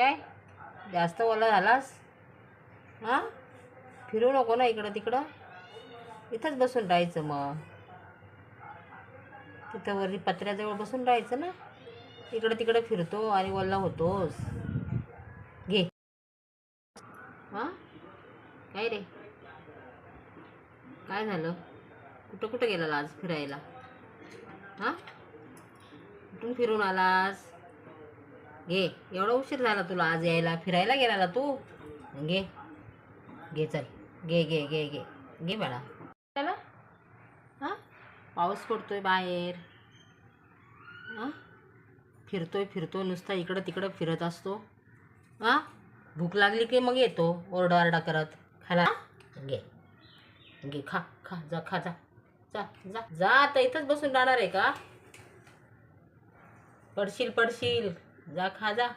काय? जास्त ओला झालास? हां? फिरू नको ना इकडं तिकडं. इथंच बसून राहायचं मग. तिथं वरी पत्र्याजवळ बसून राहायचं ना. इकडं तिकडं फिरतो आणि ओला होतोस. घे. हां? काय रे? काय झालं? कुठं कुठं गेला आज फिरायला? हां? कुठून फिरून आलास? घे. एवढा उशीर झाला तुला आज यायला फिरायला गेला तू? घे. घे चल. घे घे घे घे. घे बाळा. चला. हां? पाऊस पडतोय बाहेर. हां? फिरतोय फिरतो नुसता इकडं तिकडं फिरत असतो. हां? भूक लागली की मग येतो ओरडाआरडा करत. खाला. घे. घे खा खा जा खा जा. जा जा. जा आता इथंच बसून राहणार आहे का? पडशील पडशील. जा खा जा.